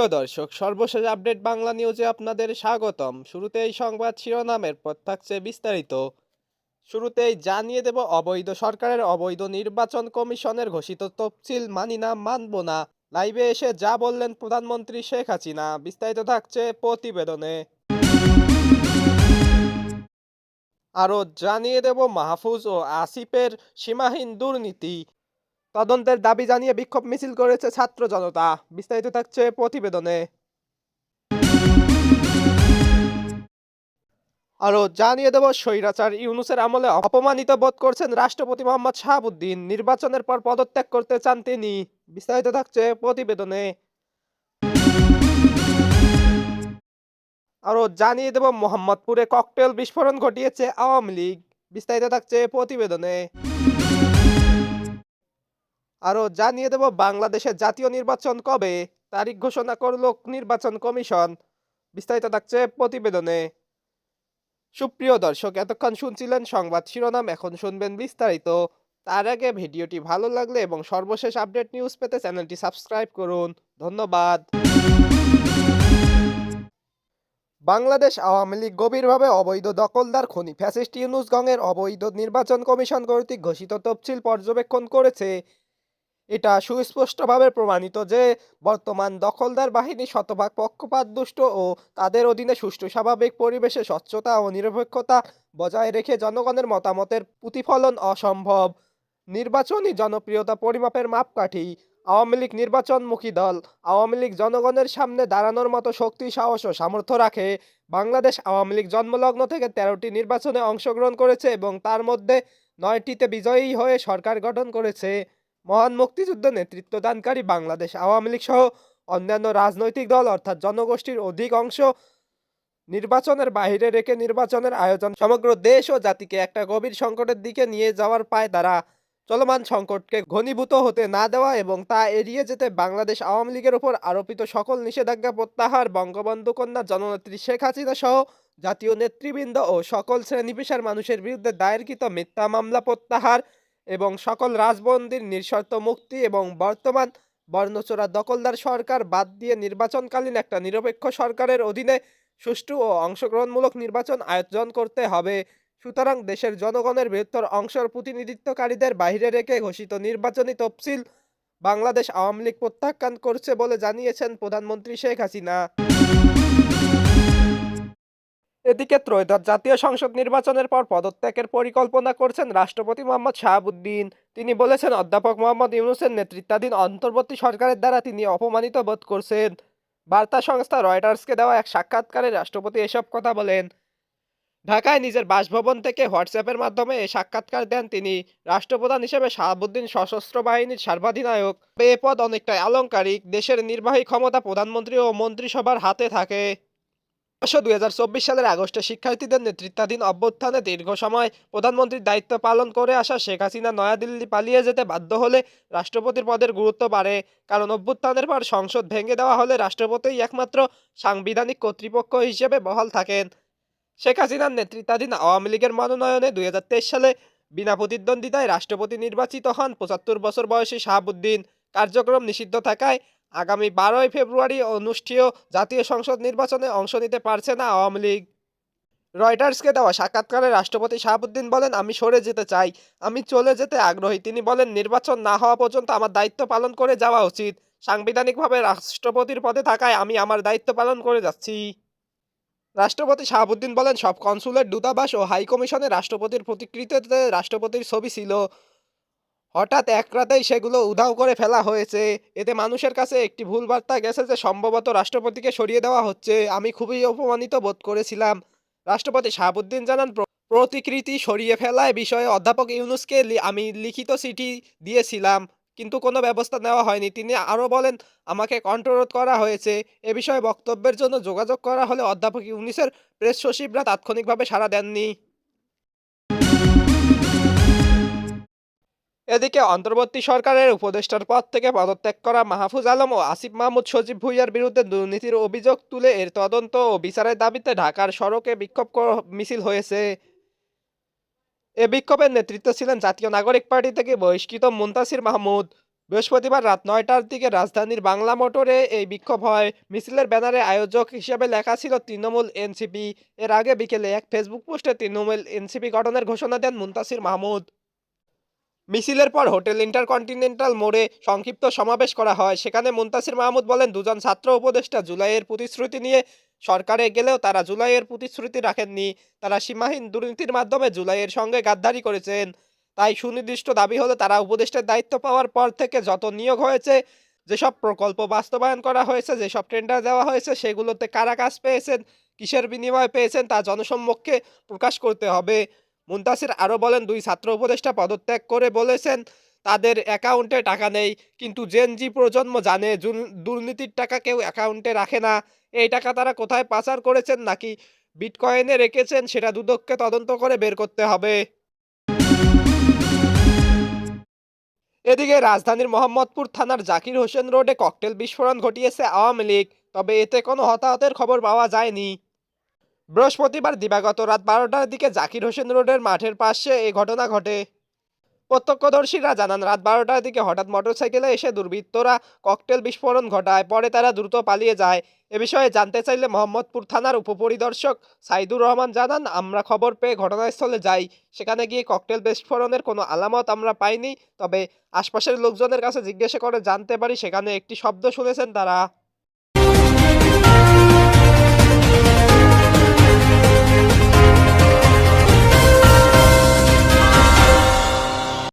সুপ্রিয় দর্শক, সর্বশেষ আপডেট বাংলা নিউজে আপনাদের স্বাগতম। শুরুতেই সংবাদ শিরোনামের পর থাকছে বিস্তারিত। শুরুতেই জানিয়ে দেব, অবৈধ সরকারের অবৈধ নির্বাচন কমিশনের ঘোষিত তফসিল মানি না, মানব না। লাইভে এসে যা বললেন প্রধানমন্ত্রী শেখ হাসিনা, বিস্তারিত থাকছে প্রতিবেদনে। আরও জানিয়ে দেব, মাহফুজ ও আসিফের সীমাহীন দুর্নীতি। তদন্তের দাবি জানিয়ে বিক্ষোভ মিছিল করেছে ছাত্র জনতা। বিস্তারিত থাকছে প্রতিবেদনে। আরও জানিয়ে দেব, স্বৈরাচার ইউনুসের আমলে অপমানিত বোধ করছেন রাষ্ট্রপতি মোহাম্মদ শাহাবুদ্দিন। নির্বাচনের পর পদত্যাগ করতে চান তিনি। বিস্তারিত থাকছে প্রতিবেদনে। আরও জানিয়ে দেব, মোহাম্মদপুরে ককটেল বিস্ফোরণ ঘটিয়েছে আওয়ামী লীগ। বিস্তারিত থাকছে প্রতিবেদনে। আরও জানিয়ে দেব বাংলাদেশের জাতীয় নির্বাচন কবে? তারিখ ঘোষণা করল নির্বাচন কমিশন। বিস্তারিত থাকছে প্রতিবেদনে। সুপ্রিয় দর্শক, এতক্ষণ শুনছিলেন সংবাদ শিরোনাম, এখন শুনবেন বিস্তারিত। তার আগে ভিডিওটি ভালো লাগলে এবং সর্বশেষ আপডেট নিউজ পেতে চ্যানেলটি সাবস্ক্রাইব করুন। ধন্যবাদ। বাংলাদেশ আওয়ামী লীগ গভীরভাবে অবৈধ দখলদার খনি ফ্যাসিস্ট ইউনুস গংয়ের অবৈধ নির্বাচন কমিশন কর্তৃক ঘোষিত তফসিল পর্যবেক্ষণ করেছে এটা সুস্পষ্টভাবে প্রমাণিত যে বর্তমান দখলদার বাহিনী শতভাগ পক্ষপাত, দুষ্ট ও তাদের অধীনে সুষ্ঠু, স্বাভাবিক পরিবেশে স্বচ্ছতা ও নিরপেক্ষতা বজায় রেখে জনগণের মতামতের প্রতিফলন অসম্ভব। নির্বাচনী জনপ্রিয়তা পরিমাপের মাপকাঠি, আওয়ামী লীগ নির্বাচনমুখী দল, আওয়ামী লীগ জনগণের সামনে দাঁড়ানোর মতো শক্তি, সাহস ও সামর্থ্য রাখে। বাংলাদেশ আওয়ামী লীগ জন্মলগ্ন থেকে তেরোটি নির্বাচনে অংশগ্রহণ করেছে এবং তার মধ্যে নয়টিতে বিজয়ী হয়ে সরকার গঠন করেছে। মহান মুক্তিযুদ্ধ নেতৃত্বদানকারী বাংলাদেশ আওয়ামী লীগ সহ অন্যান্য রাজনৈতিক দল, অর্থাৎ জনগোষ্ঠীর অধিক অংশ নির্বাচনের বাইরে রেখে নির্বাচনের আয়োজন সমগ্র দেশ ও জাতিকে একটা গভীর সংকটের দিকে নিয়ে যাওয়ার পায় তারা চলমান সংকটকে ঘনীভূত হতে না দেওয়া এবং তা এড়িয়ে যেতে বাংলাদেশ আওয়ামী লীগের উপর আরোপিত সকল নিষেধাজ্ঞা প্রত্যাহার বঙ্গবন্ধু কন্যা জননেত্রী শেখ হাসিনা সহ জাতীয় নেতৃবৃন্দ ও সকল শ্রেণি পেশার মানুষের বিরুদ্ধে দায়েরকৃত মিথ্যা মামলা প্রত্যাহার এবং সকল রাজবন্দির নিঃশর্ত মুক্তি এবং বর্তমান বর্ণচোরা দখলদার সরকার বাদ দিয়ে নির্বাচনকালীন একটা নিরপেক্ষ সরকারের অধীনে সুষ্ঠু ও অংশগ্রহণমূলক নির্বাচন আয়োজন করতে হবে। সুতরাং দেশের জনগণের বৃহত্তর অংশের প্রতিনিধিত্বকারীদের বাইরে রেখে ঘোষিত নির্বাচনী তফসিল বাংলাদেশ আওয়ামী লীগ প্রত্যাখ্যান করছে বলে জানিয়েছেন প্রধানমন্ত্রী শেখ হাসিনা। এদিকে ত্রয়োদশ জাতীয় সংসদ নির্বাচনের পর পদত্যাগের পরিকল্পনা করছেন রাষ্ট্রপতি মোহাম্মদ শাহাবুদ্দিন। তিনি বলেছেন, অধ্যাপক মোহাম্মদ ইউনুসের নেতৃত্বাধীন অন্তর্বর্তী সরকারের দ্বারা তিনি অপমানিত বোধ করছেন। বার্তা সংস্থা রয়টার্সকে দেওয়া এক সাক্ষাৎকারে রাষ্ট্রপতি এসব কথা বলেন। ঢাকায় নিজের বাসভবন থেকে হোয়াটসঅ্যাপের মাধ্যমে এ সাক্ষাৎকার দেন তিনি। রাষ্ট্রপ্রধান হিসেবে শাহাবুদ্দিন সশস্ত্র বাহিনীর সর্বাধিনায়ক। এ পদ অনেকটাই আলংকারিক, দেশের নির্বাহী ক্ষমতা প্রধানমন্ত্রী ও মন্ত্রিসভার হাতে থাকে। অবশ্য দুই হাজার চব্বিশ সালের আগস্টে শিক্ষার্থীদের নেতৃত্বাধীন অভ্যুত্থানে দীর্ঘ সময় প্রধানমন্ত্রীর দায়িত্ব পালন করে আসা শেখ হাসিনা নয়াদিল্লি পালিয়ে যেতে বাধ্য হলে রাষ্ট্রপতির পদের গুরুত্ব বাড়ে। কারণ অভ্যুত্থানের পর সংসদ ভেঙে দেওয়া হলে রাষ্ট্রপতিই একমাত্র সাংবিধানিক কর্তৃপক্ষ হিসেবে বহাল থাকেন। শেখ হাসিনার নেতৃত্বাধীন আওয়ামী লীগের মনোনয়নে দুই হাজার তেইশ সালে বিনা প্রতিদ্বন্দ্বিতায় রাষ্ট্রপতি নির্বাচিত হন পঁচাত্তর বছর বয়সী শাহাবুদ্দিন। কার্যক্রম নিষিদ্ধ থাকায় আগামী বারোই ফেব্রুয়ারি অনুষ্ঠেয় জাতীয় সংসদ নির্বাচনে অংশ নিতে পারছে না আওয়ামী লীগ। রয়টার্সকে দেওয়া সাক্ষাৎকারে রাষ্ট্রপতি শাহাবুদ্দিন বলেন, আমি সরে যেতে চাই। আমি চলে যেতে আগ্রহী। তিনি বলেন, নির্বাচন না হওয়া পর্যন্ত আমার দায়িত্ব পালন করে যাওয়া উচিত। সাংবিধানিকভাবে রাষ্ট্রপতির পদে থাকায় আমি আমার দায়িত্ব পালন করে যাচ্ছি। রাষ্ট্রপতি শাহাবুদ্দিন বলেন, সব কনসুলেট দূতাবাস ও হাইকমিশনে রাষ্ট্রপতির প্রতিকৃতিতে রাষ্ট্রপতির ছবি ছিল। হঠাৎ এক রাতেই সেগুলো উধাও করে ফেলা হয়েছে। এতে মানুষের কাছে একটি ভুল বার্তা গেছে যে, সম্ভবত রাষ্ট্রপতিকে সরিয়ে দেওয়া হচ্ছে। আমি খুবই অপমানিত বোধ করেছিলাম। রাষ্ট্রপতি শাহাবুদ্দিন জানান প্রতিকৃতি সরিয়ে ফেলায় বিষয়ে অধ্যাপক ইউনুসকে আমি লিখিত চিঠি দিয়েছিলাম, কিন্তু কোনো ব্যবস্থা নেওয়া হয়নি। তিনি আরও বলেন, আমাকে কণ্ঠরোধ করা হয়েছে। এ বিষয়ে বক্তব্যের জন্য যোগাযোগ করা হলে অধ্যাপক ইউনিসের প্রেস সচিবরা তাৎক্ষণিকভাবে সাড়া দেননি। এদিকে অন্তর্বর্তী সরকারের উপদেষ্টার পদ থেকে পদত্যাগ করা মাহফুজ আলম ও আসিফ মাহমুদ সজীব ভুইয়ার বিরুদ্ধে দুর্নীতির অভিযোগ তুলে এর তদন্ত ও বিচারের দাবিতে ঢাকার সড়কে বিক্ষোভ মিছিল হয়েছে। এ বিক্ষোভের নেতৃত্বে ছিলেন জাতীয় নাগরিক পার্টি থেকে বহিষ্কৃত মুন্তাসির মাহমুদ। বৃহস্পতিবার রাত নয়টার দিকে রাজধানীর বাংলা মোটরে এই বিক্ষোভ হয়। মিছিলের ব্যানারে আয়োজক হিসেবে লেখা ছিল তৃণমূল এনসিপি। এর আগে বিকেলে এক ফেসবুক পোস্টে তৃণমূল এনসিপি গঠনের ঘোষণা দেন মুন্তাসির মাহমুদ। মিছিলের পর হোটেল ইন্টারকন্টিনেন্টাল মোড়ে সংক্ষিপ্ত সমাবেশ করা হয়। সেখানে মুন্তাসির মাহমুদ বলেন, দুজন ছাত্র উপদেষ্টা জুলাইয়ের প্রতিশ্রুতি নিয়ে সরকারে গেলেও তারা জুলাইয়ের প্রতিশ্রুতি রাখেননি। তারা সীমাহীন দুর্নীতির মাধ্যমে জুলাইয়ের সঙ্গে গাদ্দারি করেছেন। তাই সুনির্দিষ্ট দাবি হলো, তারা উপদেষ্টার দায়িত্ব পাওয়ার পর থেকে যত নিয়োগ হয়েছে, যেসব প্রকল্প বাস্তবায়ন করা হয়েছে, যেসব টেন্ডার দেওয়া হয়েছে, সেগুলোতে কারা কাজ পেয়েছেন, কিসের বিনিময় পেয়েছেন তা জনসম্মুখে প্রকাশ করতে হবে। মুন্তাসির আরও বলেন, দুই ছাত্র উপদেষ্টা পদত্যাগ করে বলেছেন, তাদের অ্যাকাউন্টে টাকা নেই, কিন্তু জেনজি প্রজন্ম জানে দুর্নীতির টাকা কেউ অ্যাকাউন্টে রাখে না। এই টাকা তারা কোথায় পাচার করেছেন নাকি বিটকয়েনে রেখেছেন, সেটা দুদককে তদন্ত করে বের করতে হবে। এদিকে রাজধানীর মোহাম্মদপুর থানার জাকির হোসেন রোডে ককটেল বিস্ফোরণ ঘটিয়েছে আওয়ামী লীগ, তবে এতে কোনো হতাহতের খবর পাওয়া যায়নি। বৃহস্পতিবার দিবাগত রাত বারোটার দিকে জাকির হোসেন রোডের মাঠের পাশে এই ঘটনা ঘটে। প্রত্যক্ষদর্শীরা জানান, রাত বারোটার দিকে হঠাৎ মোটরসাইকেলে এসে দুর্বৃত্তরা ককটেল বিস্ফোরণ ঘটায়, পরে তারা দ্রুত পালিয়ে যায়। এ বিষয়ে জানতে চাইলে মোহাম্মদপুর থানার উপপরিদর্শক সাইদুর রহমান জানান, আমরা খবর পেয়ে ঘটনাস্থলে যাই। সেখানে গিয়ে ককটেল বিস্ফোরণের কোনো আলামত আমরা পাইনি, তবে আশপাশের লোকজনের কাছে জিজ্ঞাসা করে জানতে পারি, সেখানে একটি শব্দ শুনেছেন তারা।